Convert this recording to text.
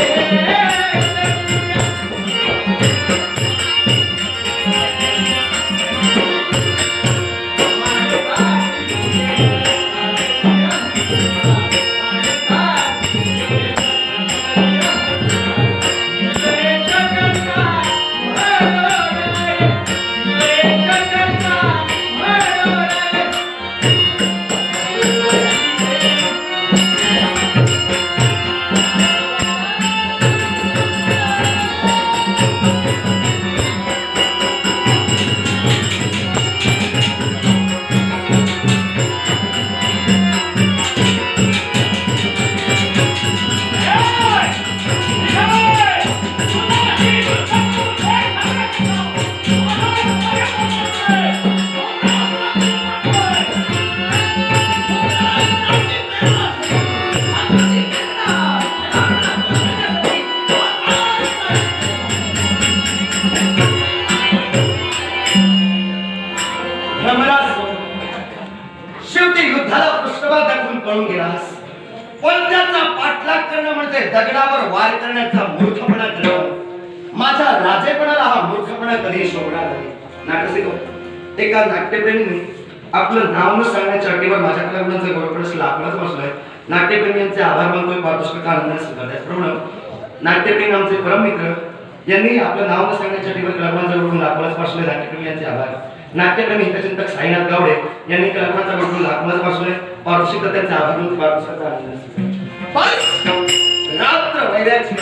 Yeah. पळून गेलास. पण त्याचा पाठलाग करणं म्हणजे दगडावर वार करण्याचा मूर्खपणा करणं? माझ्या राजेपणाला हा मूर्खपणा कधी शोभणार नाही. नाटसिको एका नाट्यप्रेमीने आपलं नाव न सांगण्याच्या अटीवर माझ्या कलागुणांचं गौरवपणस लाकडच बसलोय नाट्यप्रेमींचे आभार मानतोय पारितोषिक आनंदाने स्वीकार त्याचप्रमाणे नाट्यप्रेमी आमचे परममित्र यांनी आपलं नाव न सांगण्याच्या अटीवर कलागुणांचं गौरव लाकडच बसलोय नाट्यप्रेमी यांचे आभार. नाट्यप्रेमी हितचिंतक साईनाथ गावडे यांनी कलागुणांचा गौरव लाकडच बसलोय पारितोषिक त्यांचे आभार. बस! रात्र वैराची